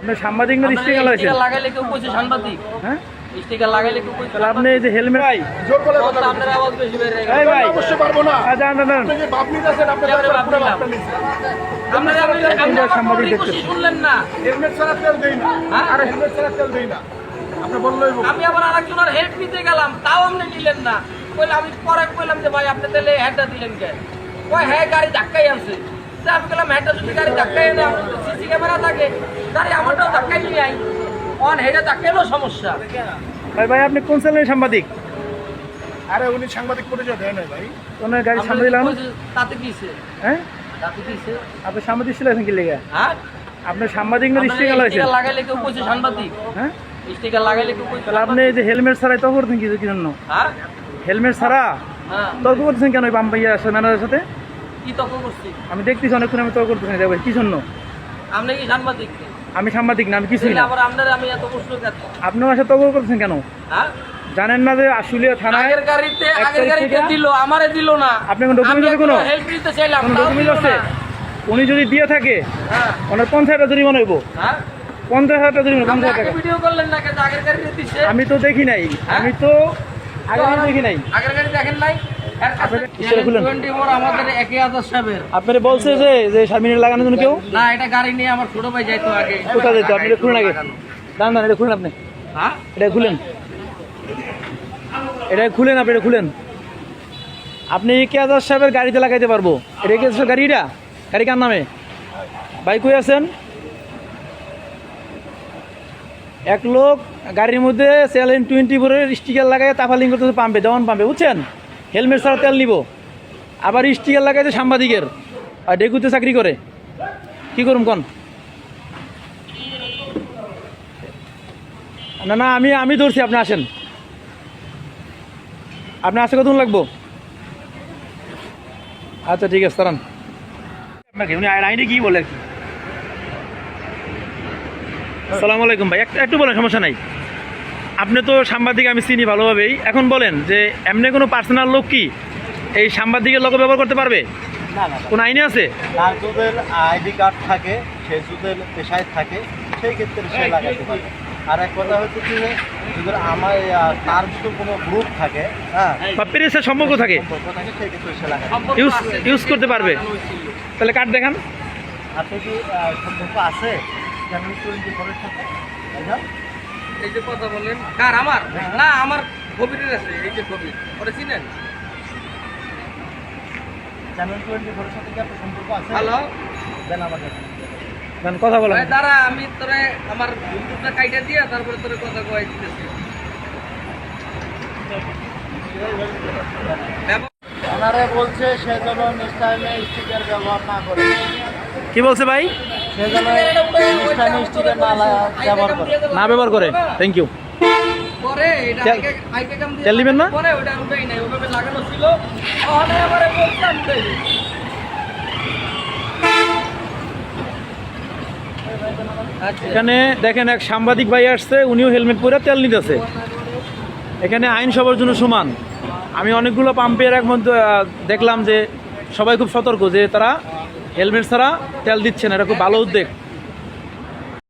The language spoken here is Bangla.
আপনি সাংবাদিক না স্টিকার লাগাইছেন? লাগাইলে কেউ কইছে সাংবাদিক? হ্যাঁ? স্টিকার লাগাইলে কেউ কইছে আপনি এই যে হেলমেট ভাই জোর করে কথা আপনার আওয়াজ বেশি বেড়ে এই ভাই। অবশ্যই পারব না। আপনি যে বাপ নিতেছেন আপনার এবারে বাপ পুরো নিলাম। বাপটা নিচ্ছে। আপনারা আপনি আপনি তিনটা আমার সাংবাদিক শুনলেন না। হেলমেট ছাড়া তেল দেই না। হ্যাঁ? আরে হেলমেট ছাড়া তেল দেই না। আপনি বললেই আমি আবার আরেকজনের হেড নিতে গেলাম তাও আপনি নিলেন না। আমি পরে কইলাম যে ভাই আপনি তাহলে হেডটা দিলেন কেন হ্যাঁ গাড়ি ধাক্কাই আনছে যদি গাড়ি ধাক্কাই সিসি ক্যামেরা থাকে গাড়ি আমারটাও ধাক্কাই নিয়ে আই অন হেডে ধাক্কাইলেও সমস্যা। ভাই ভাই আপনি কোন চ্যানেলের সাংবাদিক? আরে উনি সাংবাদিক পরিচয় দেয় না ভাই। কোন গাড়ি তাতে কিছে হ্যাঁ? তাতে কিছে আপনি সাংবাদিক ছিলেন কি লেগে? হ্যাঁ? আপনি সাংবাদিক না আপনারা স্টিকার লাগাইছেন? লাগাইলে কেউ কইছে সাংবাদিক। হ্যাঁ? স্টিকার লাগাইলে কেউ কইছে তাহলে আপনি এই যে হেলমেট ছাড়াই করতেন কি কি জন্য? হ্যাঁ? হেলমেট ছাড়া? হ্যাঁ। তর্ক করতেছেন কেন ওই বাম ভাইয়া ম্যানেজারের সাথে? কি তর্ক করছি? আমি দেখতেছি অনেকক্ষণ আমি তর্ক করতেছি না ভাই কি জন্য? আপনি কি সাংবাদিক? আমি সাংবাদিক না আমি কিছুই না। আবার আপনার আমি এত প্রশ্ন কেন? আপনি আমার সাথে তর্ক করতেছেন কেন? হ্যাঁ? জানেন না যে আশুলিয়া থানায় আগের গাড়িতে আগের গাড়িতে দিল আমারে দিল না। আপনি কোনো document আছে কোনো? হেল্প দিতে চাইলাম কোনো ডকুমেন্ট আছে? উনি যদি দিয়ে থাকে হ্যাঁ। ওনার হাজার জরিমানা হইব। হ্যাঁ? পঞ্চাশ হাজার টাকা জরিমানা পঞ্চাশ টাকা। ভিডিও করলেন না আগের গাড়িতে দিচ্ছে আমি তো দেখি নাই। আমি তো আগে আমি দেখি নাই। আগের গাড়ি দেখেন নাই? আপনারা খুলেন। 24 আমাদের একে হাজার সাহেবের আপনারা বলছে যে লাগানোর জন্য কেউ? না এটা গাড়ি নিয়ে আমার ছোট ভাই যাইতো আগে কোথায় যেত? আপনি খুলেন আগে। এটা খুলেন আপনি। হ্যাঁ? এটা খুলেন। এটা খুলেন আপনি এটা খুলেন। আপনি কে হাজার সাহেবের গাড়িতে লাগাইতে পারব। এটা কে হাজার গাড়ি এটা গাড়ি কার নামে? বাইক হয়ে আছেন? এক লোক গাড়ির মধ্যে সেলেন টোয়েন্টি ফোরের স্টিকার লাগাই তাফালিং করতেছে পাম্পে দেওয়ান পাম্পে বুঝছেন? হেলমেট ছাড়া তেল নিব। আবার স্টিকার লাগাইছে সাংবাদিকের আর ডেকুতে চাকরি করে। কি করুম কন? না না আমি আমি ধরছি আপনি আসেন। আপনি আসতে কতক্ষণ লাগবো? আচ্ছা ঠিক আছে দাঁড়ান। আপনাকে উনি আই- আইনে কি বলে আর কি? আলাইকুম ভাই একটু বলেন সমস্যা নাই। আপনি তো সাংবাদিক আমি চিনি ভালোভাবেই। এখন বলেন যে এমনি কোনো পার্সোনাল লোক কি এই সাংবাদিকের লোক ব্যবহার করতে পারবে? না না কোন আইনে আছে? তার আইডি কার্ড থাকে সে যাদের পেশায় থাকে সেই ক্ষেত্রে সে লাগাতে পারে আর এক কথা হচ্ছে কি যদি আমার তার যদি কোনো গ্রুপ থাকে হ্যাঁ বা প্রেসের সম্পর্ক থাকে সেই ক্ষেত্রে সে লাগাতে পারে। সম্পর্ক ইউজ ইউজ করতে পারবে। তাহলে কার্ড দেখান। আপনি কি সম্পর্ক আছে চ্যানেল টোয়েন্টি ফোরের সাথে? এই যে কথা বললেন কার আমার? না আমার কবিরের আছে এই যে কবির। চিনেন? চ্যানেল টোয়েন্টি ফোরের সাথে কি আপনার সম্পর্ক আছে? হ্যালো দেন আমাকে। দেন, কথা বলেন। দাঁড়া আমি তোরে আমার ইউটিউবটা কাইটা দিয়া তারপরে তোরে কথা কয় দিতেছি ব্যব- বলছে সে যেন নিষ্ঠাইনে স্টিকার ব্যবহার না করে। কি বলছে ভাই? না ব্যবহার করে। থ্যাংক ইউ তেল- দিবেন না? লাগানো ছিল। আচ্ছা। এখানে দেখেন এক সাংবাদিক ভাই আসছে উনিও হেলমেট পরে তেল নিতেছে। এখানে আইন সবার জন্য সমান। আমি অনেকগুলো পাম্পের এক মধ্যে দেখলাম যে সবাই খুব সতর্ক যে তারা হেলমেট ছাড়া তেল দিচ্ছে না এটা খুব ভালো উদ্যোগ।